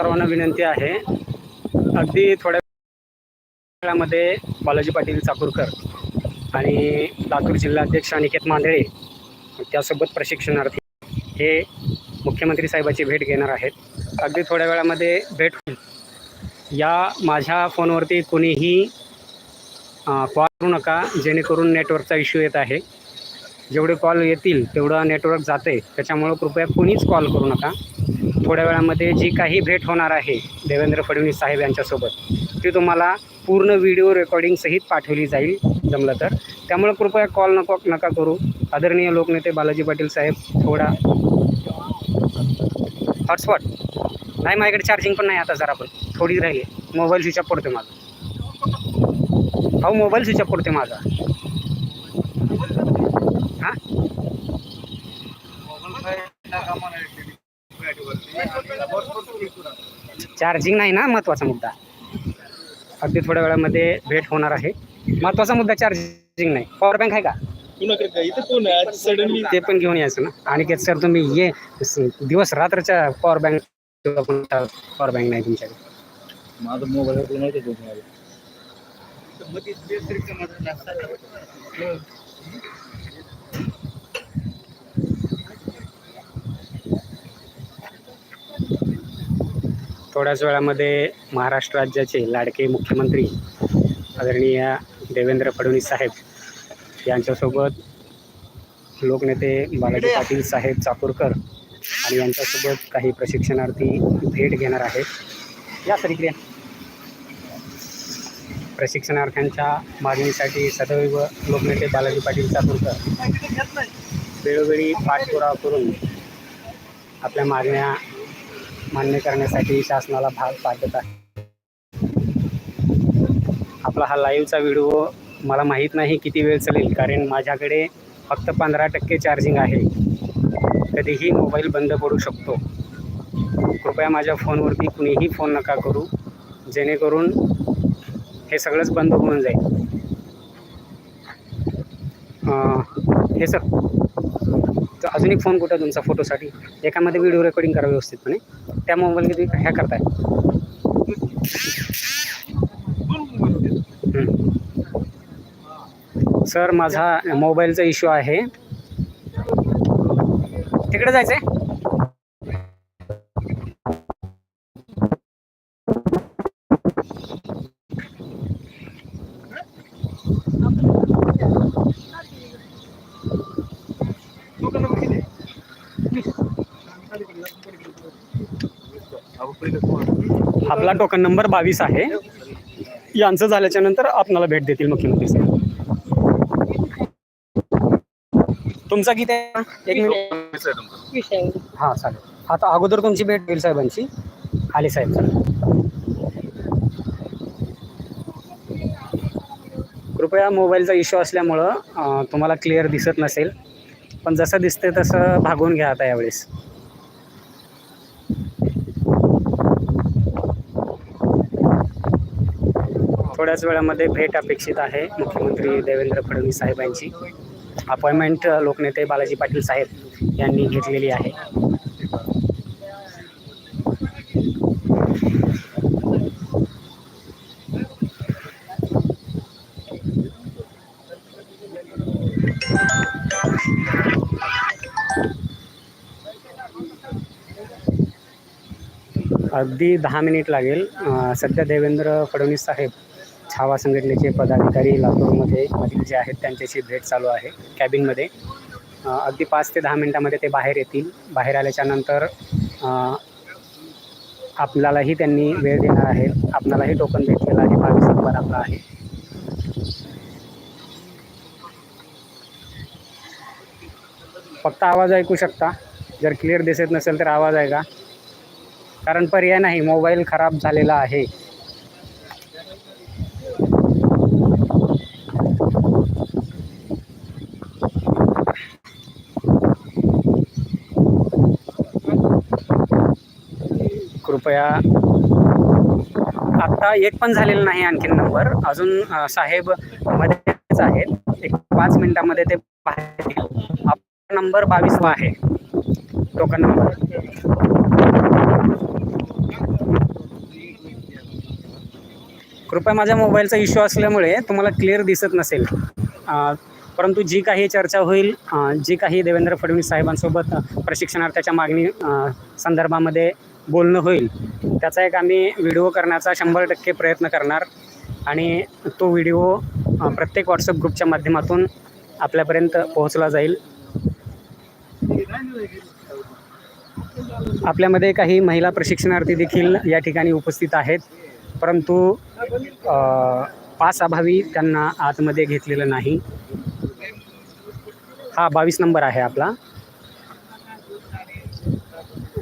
सर्वांना विनंती आहे. अगदी थोड्या वेळामध्ये बालाजी पाटील चाकूरकर आणि लातूर जिल्हाध्यक्ष अनिकेत मांदळे त्यासोबत प्रशिक्षणार्थी हे मुख्यमंत्री साहेबाची भेट घेणार आहेत. अगदी थोड्या वेळामध्ये भेट होईल. या माझ्या फोनवरती कोणीही कॉल करू नका जेणेकरून नेटवर्कचा इश्यू येत आहे. जेवढे कॉल येतील तेवढं नेटवर्क जाते त्याच्यामुळं कृपया कोणीच कॉल करू नका. थोड्या वेळामध्ये जी काही भेट होणार आहे देवेंद्र फडणवीस साहेब यांच्यासोबत ती तुम्हाला पूर्ण व्हिडिओ रेकॉर्डिंगसहित पाठवली जाईल जमलं तर. त्यामुळे कृपया कॉल नको नका करू. आदरणीय लोकनेते बालाजी पाटील साहेब थोडा हॉटस्पॉट नाही माझ्याकडे चार्जिंग पण नाही आता जरा पण. थोडी राहिली. मोबाईल स्विच ऑफ पडते माझा. हो मोबाईल स्विच ऑफ पडते माझा. हां? चार्जिंग नाही ना महत्त्वाचा मुद्दा. अगदी थोड्या वेळामध्ये भेट होणार आहे. महत्त्वाचा मुद्दा चार्जिंग नाही. पॉवर बँक आहे का? सडनली ते पण घेऊन यायचं ना. आणि सर तुम्ही ये. दिवस रात्रच्या पॉवर बँक पॉवर बँक नाही तुमच्याकडे. माझा मोबाईल नव्हतं तो माझा थोड्याच वेळामध्ये महाराष्ट्र राज्याचे लाडके मुख्यमंत्री आदरणीय देवेंद्र फडणवीस साहेब यांच्यासोबत लोकनेते बालाजी पाटील साहेब चाकूरकर आणि यांच्यासोबत काही प्रशिक्षणार्थी भेट घेणार आहेत. या सर इकडे प्रशिक्षणार्थ्यांच्या मागणीसाठी सदैव लोकनेते बालाजी पाटील चाकूरकर वेळोवेळी पाठपुरावा करून आपल्या मागण्या मान्य करण्यासाठी शासनाला भाग पाडत आहे. आपला हा लाईव्हचा व्हिडिओ मला माहीत नाही किती वेळ चालेल कारण माझ्याकडे फक्त पंधरा टक्के चार्जिंग आहे. कधीही मोबाईल बंद पडू शकतो. कृपया माझ्या फोनवरती कुणीही फोन नका करू जेणेकरून हे सगळंच बंद होऊन जाईल. हे सर तर अजून एक फोन कुठं तुमचा फोटोसाठी? एकामध्ये व्हिडिओ रेकॉर्डिंग करा व्यवस्थितपणे. त्या मोबाईलने तुम्ही ह्या करताय. सर माझा मोबाईलचा इश्यू आहे. तिकडे जायचं आहे आपला टोकन नंबर बावीस आहे. यांचं झाल्याच्यानंतर आपणाला भेट देतील मुख्यमंत्री साहेब. तुमचा किती आहे एक मिनिट. हां चालेल. आता अगोदर तुमची भेट होईल साहेबांची. आले साहेब चालेल कृपया मोबाईलचा इश्यू असल्यामुळं तुम्हाला क्लिअर दिसत नसेल. पण जसं दिसते तसं भागवून घ्या आता यावेळेस. थोड्याच वेळामध्ये भेट अपेक्षित आहे मुख्यमंत्री देवेंद्र फडणवीस साहेबांची. अपॉइंटमेंट लोकनेते बालाजी पाटील साहेब यांनी घेतलेली आहे. अगदी दहा मिनिट लागेल. सध्या देवेंद्र फडणवीस साहेब छावा संघटनेचे पदाधिकारी लातूरमध्ये मधील जे आहेत त्यांच्याशी भेट चालू आहे कॅबिनमध्ये. अगदी पाच ते दहा मिनटामध्ये ते बाहेर येतील. बाहेर आल्याच्यानंतर आपल्यालाही त्यांनी वेळ देणार आहे. आपणालाही टोकन भेटलेलं आहे. बावीस नंबर आपला आहे. फक्त आवाज ऐकू शकता. जर क्लिअर दिसत नसेल तर आवाज ऐका. कारण पर्याय नाही. मोबाईल खराब झालेला आहे. कृपया. आत्ता एक पण झालेला नाही आणखीन नंबर अजून साहेब मध्येच आहेत. एक पाच मिनिटामध्ये ते बाहेर येतील. आपला नंबर बावीसवा आहे. टोकन नंबर कृपया माझ्या मोबाईलचा इश्यू असल्यामुळे तुम्हाला क्लिअर दिसत नसेल. परंतु जी काही चर्चा होईल जी काही देवेंद्र फडणवीस साहेबांसोबत प्रशिक्षणार्थ्याच्या मागणी संदर्भामध्ये बोलणं होईल. त्याचा एक आम्ही व्हिडिओ करण्याचा शंभर टक्के प्रयत्न करणार. आणि तो व्हिडिओ प्रत्येक व्हॉट्सअप ग्रुपच्या माध्यमातून आपल्यापर्यंत पोहोचला जाईल. आपल्यामध्ये काही महिला प्रशिक्षणार्थी देखील या ठिकाणी उपस्थित आहेत. परंतु पास अभावी त्यांना आतमध्ये घेतलेलं नाही. हा बावीस नंबर आहे आपला.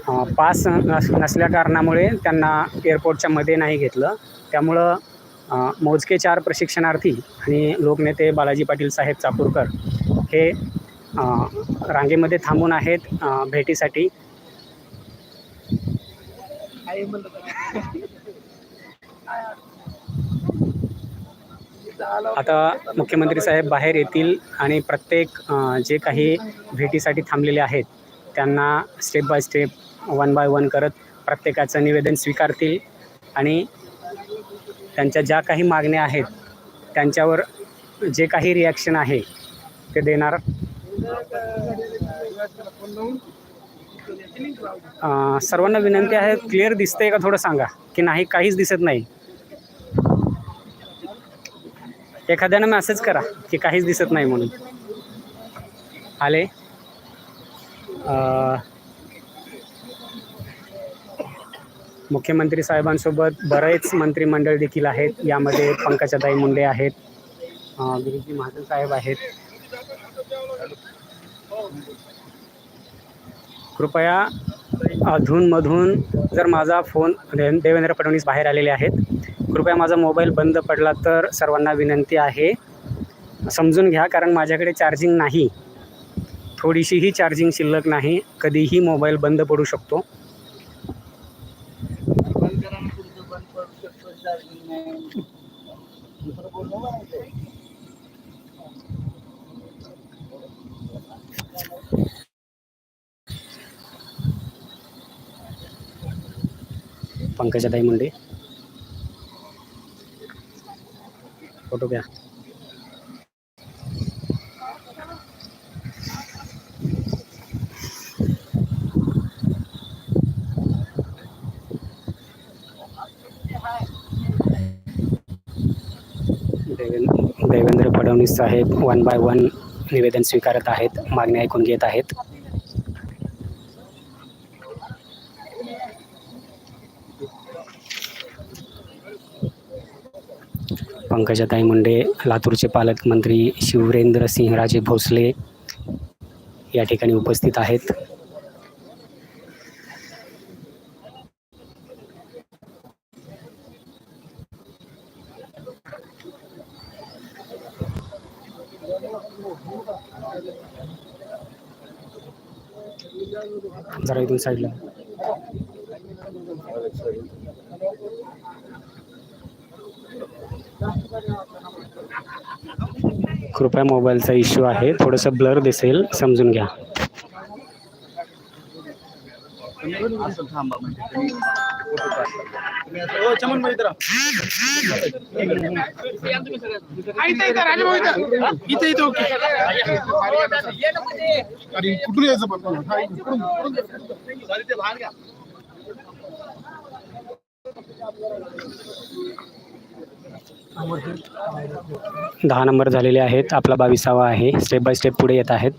पास नस नसल्या कारणामुळे त्यांना एअरपोर्टच्या मध्ये नाही घेतलं. त्यामुळं मोजके चार प्रशिक्षणार्थी आणि लोकनेते बालाजी पाटील साहेब चाकूरकर हे रांगेमध्ये थांबून आहेत भेटीसाठी. आता मुख्यमंत्री साहेब बाहेर येतील आणि प्रत्येक जे काही भेटीसाठी थांबलेले आहेत त्यांना step by step one by one करत प्रत्येकाचं निवेदन स्वीकारतील. आणि त्यांच्या ज्या काही मागण्या आहेत त्यांच्यावर जे काही रिॲक्शन आहे ते देणार. सर्वांना विनंती आहे क्लिअर दिसतंय का थोडं सांगा? की नाही काहीच दिसत नाही. एखाद्यानं मेसेज करा की काहीच दिसत नाही म्हणून. आले? मुख्यमंत्री साहेबांसोबत बरेच मंत्रिमंडळ देखील आहेत. यामध्ये पंकजाताई मुंडे आहेत. गिरीजी महाजन साहेब आहेत. कृपया अधूनमधून जर माझा फोन दे देवेंद्र फडणवीस बाहेर आलेले आहेत कृपया माझा मोबाईल बंद पडला तर सर्वांना विनंती आहे. समजून घ्या कारण माझ्याकडे चार्जिंग नाही. थोडीशीही चार्जिंग शिल्लक नाही. कधीही मोबाईल बंद पडू शकतो. पंकजाताई मुंडे. फोटो घ्या Devendra Devendra Fadnavis saheb one by one निवेदन स्वीकारत आहेत मागणी ऐकून घेत आहेत. पंकजाताई मुंडे लातूरचे पालकमंत्री शिवरेंद्र सिंहराजे भोसले या ठिकाणी उपस्थित आहेत. जरा इथून साईडला कृपया मोबाईलचा इश्यू आहे. थोडंसं ब्लर दिसेल समजून घ्या. असं थांबा म्हणजे तुम्ही फोटो काढता. तुम्ही असं, चमन भाई इथे इथे ओके अरे कुठून यायचं पण ते बाहेर घ्या. दहा नंबर झालेले आहेत आपला बावीसावा आहे स्टेप बाय स्टेप पुढे येत आहेत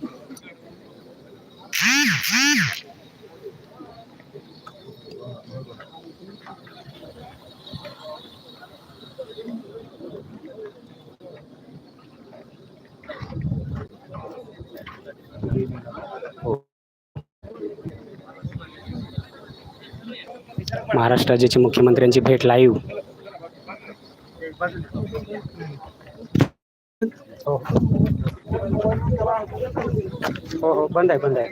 महाराष्ट्र राज्याचे मुख्यमंत्र्यांची भेट लाईव्ह हो हो हो बंद आहे बंद आहे.